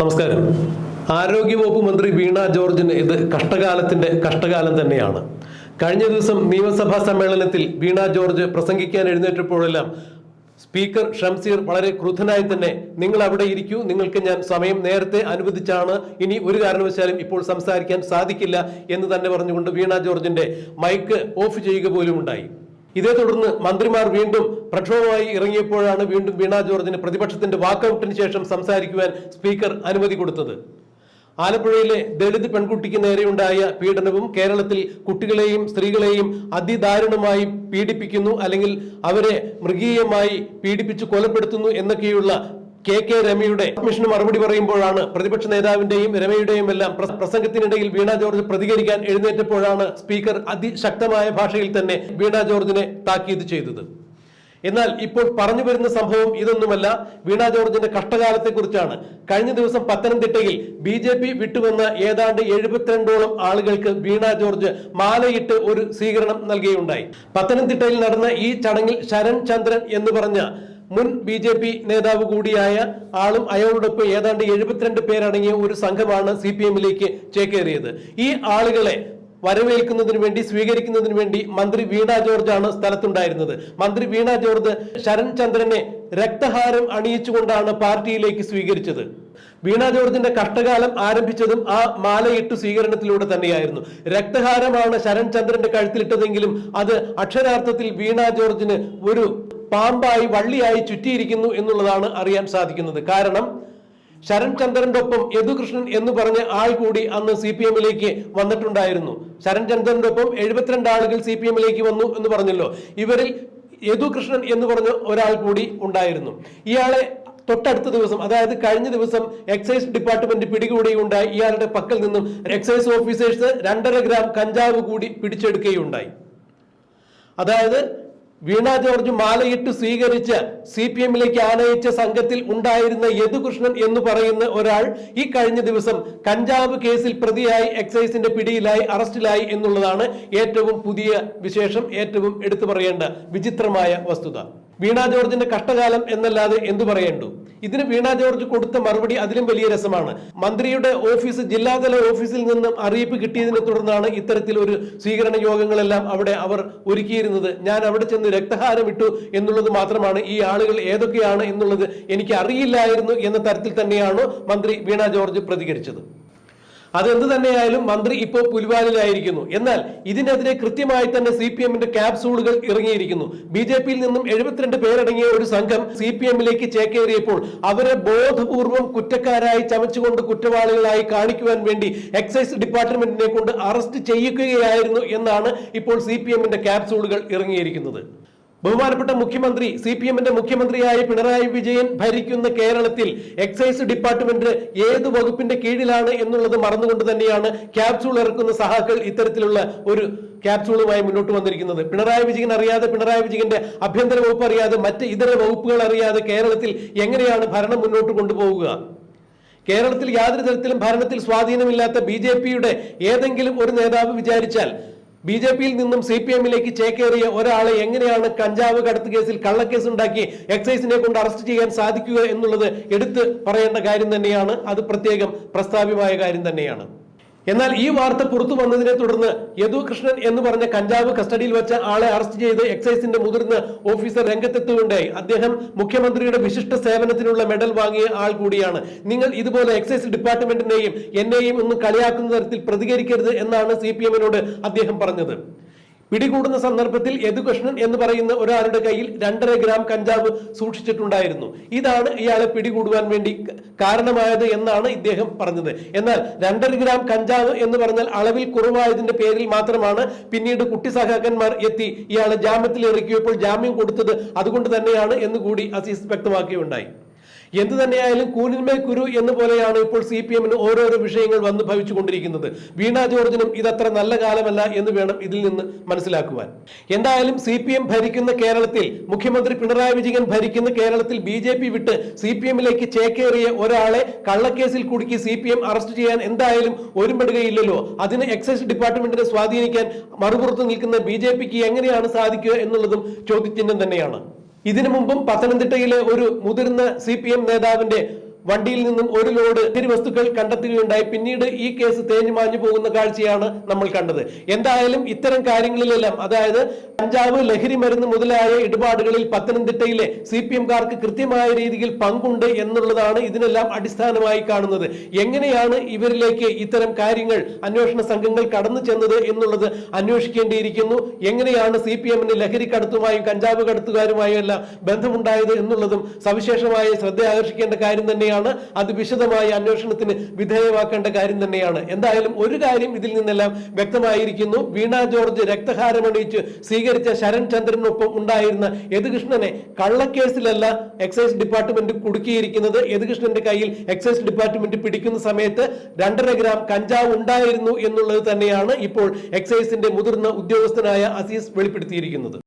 നമസ്കാരം. ആരോഗ്യവകുപ്പ് മന്ത്രി വീണ ജോർജിന് ഇത് കഷ്ടകാലത്തിന്റെ കഷ്ടകാലം തന്നെയാണ്. കഴിഞ്ഞ ദിവസം നിയമസഭാ സമ്മേളനത്തിൽ വീണ ജോർജ് പ്രസംഗിക്കാൻ എഴുന്നേറ്റപ്പോഴെല്ലാം സ്പീക്കർ ഷംസീർ വളരെ ക്രുദ്ധനായി തന്നെ നിങ്ങൾ അവിടെ ഇരിക്കൂ നിങ്ങൾക്ക് ഞാൻ സമയം നേരത്തെ അനുവദിച്ചാണ് ഇനി ഒരു കാരണവശാലും ഇപ്പോൾ സംസാരിക്കാൻ സാധിക്കില്ല എന്ന് തന്നെ പറഞ്ഞുകൊണ്ട് വീണ ജോർജിന്റെ മൈക്ക് ഓഫ് ചെയ്യുക പോലും ഉണ്ടായി ഇതേ തുടർന്ന് മന്ത്രിമാർ വീണ്ടും പ്രക്ഷോഭമായി ഇറങ്ങിയപ്പോഴാണ് വീണ്ടും വീണ ജോർജിന് പ്രതിപക്ഷത്തിന്റെ വാക്കൌട്ടിന് ശേഷം സംസാരിക്കുവാൻ സ്പീക്കർ അനുമതി കൊടുത്തത്. ആലപ്പുഴയിലെ ദളിത് പെൺകുട്ടിക്ക് നേരെയുണ്ടായ പീഡനവും കേരളത്തിൽ കുട്ടികളെയും സ്ത്രീകളെയും അതിദാരുണമായി പീഡിപ്പിക്കുന്നു അല്ലെങ്കിൽ അവരെ മൃഗീയമായി പീഡിപ്പിച്ച് കൊലപ്പെടുത്തുന്നു എന്നൊക്കെയുള്ള കെ കെ രമയുടെ കമ്മീഷന് മറുപടി പറയുമ്പോഴാണ് പ്രതിപക്ഷ നേതാവിന്റെയും രമയുടെയും എല്ലാം പ്രസംഗത്തിനിടയിൽ വീണ ജോർജ് പ്രതികരിക്കാൻ എഴുന്നേറ്റപ്പോഴാണ് സ്പീക്കർ അതിശക്തമായ ഭാഷയിൽ തന്നെ വീണ ജോർജിനെ താക്കീത് ചെയ്തത്. എന്നാൽ ഇപ്പോൾ പറഞ്ഞു വരുന്ന സംഭവം ഇതൊന്നുമല്ല. വീണ ജോർജിന്റെ കഷ്ടകാലത്തെക്കുറിച്ചാണ്. കഴിഞ്ഞ ദിവസം പത്തനംതിട്ടയിൽ ബി ജെ പി വിട്ടുവന്ന ഏതാണ്ട് എഴുപത്തിരണ്ടോളം ആളുകൾക്ക് വീണ ജോർജ് മാലയിട്ട് ഒരു സ്വീകരണം നൽകുകയുണ്ടായി പത്തനംതിട്ടയിൽ നടന്ന ഈ ചടങ്ങിൽ ശരൺ ചന്ദ്രൻ എന്ന് പറഞ്ഞ മുൻ ബി ജെ പി നേതാവ് കൂടിയായ ആളും അയാളോടൊപ്പം ഏതാണ്ട് എഴുപത്തിരണ്ട് പേരടങ്ങിയ ഒരു സംഘമാണ് സി പി എമ്മിലേക്ക് ചേക്കേറിയത്. ഈ ആളുകളെ വരവേൽക്കുന്നതിന് വേണ്ടി സ്വീകരിക്കുന്നതിന് വേണ്ടി മന്ത്രി വീണ ജോർജ് ആണ് സ്ഥലത്തുണ്ടായിരുന്നത്. മന്ത്രി വീണ ജോർജ് ശരൺ ചന്ദ്രനെ രക്തഹാരം അണിയിച്ചുകൊണ്ടാണ് പാർട്ടിയിലേക്ക് സ്വീകരിച്ചത്. വീണ ജോർജിന്റെ കഷ്ടകാലം ആരംഭിച്ചതും ആ മാലയിട്ട് സ്വീകരണത്തിലൂടെ തന്നെയായിരുന്നു. രക്തഹാരമാണ് ശരൺ ചന്ദ്രന്റെ കഴുത്തിലിട്ടതെങ്കിലും അത് അക്ഷരാർത്ഥത്തിൽ വീണ ജോർജിന് ഒരു പാമ്പായി വള്ളിയായി ചുറ്റിയിരിക്കുന്നു എന്നുള്ളതാണ് അറിയാൻ സാധിക്കുന്നത്. കാരണം ശരൺ ചന്ദ്രന്റെ ഒപ്പം യദുകൃഷ്ണൻ എന്ന് പറഞ്ഞ ആൾ കൂടി അന്ന് സി പി എമ്മിലേക്ക് വന്നിട്ടുണ്ടായിരുന്നു. ശരൺ ചന്ദ്രന്റെ ഒപ്പം എഴുപത്തിരണ്ട് ആളുകൾ സി പി എമ്മിലേക്ക് വന്നു എന്ന് പറഞ്ഞല്ലോ. ഇവരിൽ യദുകൃഷ്ണൻ എന്ന് പറഞ്ഞ ഒരാൾ കൂടി ഉണ്ടായിരുന്നു. ഇയാളെ തൊട്ടടുത്ത ദിവസം അതായത് കഴിഞ്ഞ ദിവസം എക്സൈസ് ഡിപ്പാർട്ട്മെന്റ് പിടികൂടുകയുണ്ടായി ഇയാളുടെ പക്കൽ നിന്നും എക്സൈസ് ഓഫീസേഴ്സ് രണ്ടര ഗ്രാം കഞ്ചാവ് കൂടി പിടിച്ചെടുക്കുകയുണ്ടായി. അതായത് വീണ ജോർജ് മാലയിട്ട് സ്വീകരിച്ച് സി പി എമ്മിലേക്ക് ആനയിച്ച സംഘത്തിൽ ഉണ്ടായിരുന്ന യദുകൃഷ്ണൻ എന്ന് പറയുന്ന ഒരാൾ ഈ കഴിഞ്ഞ ദിവസം കഞ്ചാവ് കേസിൽ പ്രതിയായി എക്സൈസിന്റെ പിടിയിലായി അറസ്റ്റിലായി എന്നുള്ളതാണ് ഏറ്റവും പുതിയ വിശേഷം ഏറ്റവും എടുത്തു പറയേണ്ട വിചിത്രമായ വസ്തുത. വീണ ജോർജിന്റെ കഷ്ടകാലം എന്നല്ലാതെ എന്തു പറയേണ്ടു? ഇതിന് വീണ ജോർജ് കൊടുത്ത മറുപടി അതിലും വലിയ രസമാണ്. മന്ത്രിയുടെ ഓഫീസ് ജില്ലാതല ഓഫീസിൽ നിന്നും അറിയിപ്പ് കിട്ടിയതിനെ തുടർന്നാണ് ഇത്തരത്തിൽ ഒരു സ്വീകരണ യോഗങ്ങളെല്ലാം അവിടെ അവർ ഒരുക്കിയിരുന്നത്. ഞാൻ അവിടെ ചെന്ന് രക്തഹാരം ഇട്ടു എന്നുള്ളത് മാത്രമാണ്. ഈ ആളുകൾ ഏതൊക്കെയാണ് എന്നുള്ളത് എനിക്ക് അറിയില്ലായിരുന്നു എന്ന തരത്തിൽ തന്നെയാണ് മന്ത്രി വീണ ജോർജ് പ്രതികരിച്ചത്. അതെന്ത് തന്നെയായാലും മന്ത്രി ഇപ്പോൾ പുലിവാലിലായിരിക്കുന്നു എന്നാൽ ഇതിനെതിരെ കൃത്യമായി തന്നെ സി പി എമ്മിന്റെ ക്യാപ്സൂളുകൾ ഇറങ്ങിയിരിക്കുന്നു. ബി ജെ പിയിൽ നിന്നും എഴുപത്തിരണ്ട് പേരടങ്ങിയ ഒരു സംഘം സി പി എമ്മിലേക്ക് ചേക്കേറിയപ്പോൾ അവരെ ബോധപൂർവം കുറ്റക്കാരായി ചമച്ചുകൊണ്ട് കുറ്റവാളികളായി കാണിക്കുവാൻ വേണ്ടി എക്സൈസ് ഡിപ്പാർട്ട്മെന്റിനെ കൊണ്ട് അറസ്റ്റ് ചെയ്യിക്കുകയായിരുന്നു എന്നാണ് ഇപ്പോൾ സി പി എമ്മിന്റെ ക്യാപ്സൂളുകൾ ഇറങ്ങിയിരിക്കുന്നത്. ബഹുമാനപ്പെട്ട മുഖ്യമന്ത്രി സി പി എമ്മിന്റെ മുഖ്യമന്ത്രിയായ പിണറായി വിജയൻ ഭരിക്കുന്ന കേരളത്തിൽ എക്സൈസ് ഡിപ്പാർട്ട്മെന്റ് ഏത് വകുപ്പിന്റെ കീഴിലാണ് എന്നുള്ളത് മറന്നുകൊണ്ട് തന്നെയാണ് ക്യാപ്സൂൾ ഇറക്കുന്ന സഹാക്കൾ ഇത്തരത്തിലുള്ള ഒരു ക്യാപ്സൂളുമായി മുന്നോട്ട് വന്നിരിക്കുന്നത്. പിണറായി വിജയൻ അറിയാതെ പിണറായി വിജയന്റെ ആഭ്യന്തര വകുപ്പ് അറിയാതെ മറ്റ് ഇതര വകുപ്പുകൾ അറിയാതെ കേരളത്തിൽ എങ്ങനെയാണ് ഭരണം മുന്നോട്ട് കൊണ്ടുപോകുക കേരളത്തിൽ യാതൊരു തരത്തിലും ഭരണത്തിൽ സ്വാധീനമില്ലാത്ത ബി ഏതെങ്കിലും ഒരു നേതാവ് വിചാരിച്ചാൽ ബി ജെ പിയിൽ നിന്നും സി പി എമ്മിലേക്ക് ചേക്കേറിയ ഒരാളെ എങ്ങനെയാണ് കഞ്ചാവ് കടത്ത് കേസിൽ കള്ളക്കേസ് ഉണ്ടാക്കി എക്സൈസിനെ കൊണ്ട് അറസ്റ്റ് ചെയ്യാൻ സാധിക്കുക എന്നുള്ളത് എടുത്ത് പറയേണ്ട കാര്യം തന്നെയാണ്. അത് പ്രത്യേകം പ്രസ്താവ്യമായ കാര്യം തന്നെയാണ്. എന്നാൽ ഈ വാർത്ത പുറത്തു വന്നതിനെ തുടർന്ന് യദു കൃഷ്ണൻ എന്ന് പറഞ്ഞ കഞ്ചാവ് കസ്റ്റഡിയിൽ വെച്ച ആളെ അറസ്റ്റ് ചെയ്ത് എക്സൈസിന്റെ മുതിർന്ന ഓഫീസർ രംഗത്തെത്തുകയുണ്ടായി അദ്ദേഹം മുഖ്യമന്ത്രിയുടെ വിശിഷ്ട സേവനത്തിനുള്ള മെഡൽ വാങ്ങിയ ആൾ കൂടിയാണ്. നിങ്ങൾ ഇതുപോലെ എക്സൈസ് ഡിപ്പാർട്ട്മെന്റിനെയും എന്നെയും ഒന്നും കളിയാക്കുന്ന തരത്തിൽ പ്രതികരിക്കരുത് എന്നാണ് സി അദ്ദേഹം പറഞ്ഞത്. പിടികൂടുന്ന സന്ദർഭത്തിൽ യദുകൃഷ്ണൻ എന്ന് പറയുന്ന ഒരാളുടെ കയ്യിൽ രണ്ടര ഗ്രാം കഞ്ചാവ് സൂക്ഷിച്ചിട്ടുണ്ടായിരുന്നു. ഇതാണ് ഇയാളെ പിടികൂടുവാൻ വേണ്ടി കാരണമായത് എന്നാണ് ഇദ്ദേഹം പറഞ്ഞത്. എന്നാൽ രണ്ടര ഗ്രാം കഞ്ചാവ് എന്ന് പറഞ്ഞാൽ അളവിൽ കുറവായതിന്റെ പേരിൽ മാത്രമാണ് പിന്നീട് കുട്ടി സഹാക്കന്മാർ എത്തി ഇയാളെ ജാമ്യത്തിൽ ഇറക്കിയപ്പോൾ ജാമ്യം കൊടുത്തത് അതുകൊണ്ട് തന്നെയാണ് എന്ന് കൂടി അസീസ് വ്യക്തമാക്കുകയുണ്ടായി എന്ത് തന്നെയായാലും കൂനിന്മേൽ കുരു എന്ന പോലെയാണ് ഇപ്പോൾ സി പി എമ്മിന് ഓരോരോ വിഷയങ്ങൾ വന്ന് ഭവിച്ചുകൊണ്ടിരിക്കുന്നത്. വീണ ജോർജിനും ഇതത്ര നല്ല കാലമല്ല എന്ന് വേണം ഇതിൽ നിന്ന് മനസ്സിലാക്കുവാൻ. എന്തായാലും സി പി എം ഭരിക്കുന്ന കേരളത്തിൽ മുഖ്യമന്ത്രി പിണറായി വിജയൻ ഭരിക്കുന്ന കേരളത്തിൽ ബി ജെ പി വിട്ട് സി പി എമ്മിലേക്ക് ചേക്കേറിയ ഒരാളെ കള്ളക്കേസിൽ കുടുക്കി സി പി എം അറസ്റ്റ് ചെയ്യാൻ എന്തായാലും ഒരുമ്പെടുകയില്ലല്ലോ അതിന് എക്സൈസ് ഡിപ്പാർട്ട്മെന്റിനെ സ്വാധീനിക്കാൻ മറുപുറത്ത് നിൽക്കുന്ന ബി ജെ പിക്ക് എങ്ങനെയാണ് സാധിക്കുക എന്നുള്ളതും ചോദ്യചിഹ്നം തന്നെയാണ്. ഇതിനു മുമ്പും പത്തനംതിട്ടയിലെ ഒരു മുതിർന്ന സി പി എം നേതാവിന്റെ വണ്ടിയിൽ നിന്നും ഒരു ലോഡ് ഒത്തിരി വസ്തുക്കൾ കണ്ടെത്തുകയുണ്ടായി. പിന്നീട് ഈ കേസ് തേഞ്ഞു മാഞ്ഞു പോകുന്ന കാഴ്ചയാണ് നമ്മൾ കണ്ടത്. എന്തായാലും ഇത്തരം കാര്യങ്ങളിലെല്ലാം അതായത് കഞ്ചാവ് ലഹരി മരുന്ന് മുതലായ ഇടപാടുകളിൽ പത്തനംതിട്ടയിലെ സി പി എംകാർക്ക് കൃത്യമായ രീതിയിൽ പങ്കുണ്ട് എന്നുള്ളതാണ് ഇതിനെല്ലാം അടിസ്ഥാനമായി കാണുന്നത്. എങ്ങനെയാണ് ഇവരിലേക്ക് ഇത്തരം കാര്യങ്ങൾ അന്വേഷണ സംഘങ്ങൾ കടന്നു ചെന്നത് എന്നുള്ളത് അന്വേഷിക്കേണ്ടിയിരിക്കുന്നു. എങ്ങനെയാണ് സി പി എമ്മിന് ലഹരി കടത്തുമായും കഞ്ചാവ് കടത്തുകാരുമായും എല്ലാം ബന്ധമുണ്ടായത് എന്നുള്ളതും സവിശേഷമായ ശ്രദ്ധ ആകർഷിക്കേണ്ട കാര്യം തന്നെയാണ്. അത് വിശദമായ അന്വേഷണത്തിന് വിധേയമാക്കേണ്ട കാര്യം തന്നെയാണ്. എന്തായാലും ഒരു കാര്യം ഇതിൽ നിന്നെല്ലാം വ്യക്തമായിരിക്കുന്നു. വീണ ജോർജ് രക്തഹാരമണിയിച്ച് സ്വീകരിച്ച ശരൺ ചന്ദ്രനൊപ്പം ഉണ്ടായിരുന്ന യദുകൃഷ്ണനെ കള്ളക്കേസിലല്ല എക്സൈസ് ഡിപ്പാർട്ട്മെന്റ് കുടുക്കിയിരിക്കുന്നത്. യദുകൃഷ്ണന്റെ കയ്യിൽ എക്സൈസ് ഡിപ്പാർട്ട്മെന്റ് പിടിക്കുന്ന സമയത്ത് രണ്ടര ഗ്രാം കഞ്ചാവ് ഉണ്ടായിരുന്നു എന്നുള്ളത് തന്നെയാണ് ഇപ്പോൾ എക്സൈസിന്റെ മുതിർന്ന ഉദ്യോഗസ്ഥനായ അസീസ് വെളിപ്പെടുത്തിയിരിക്കുന്നത്.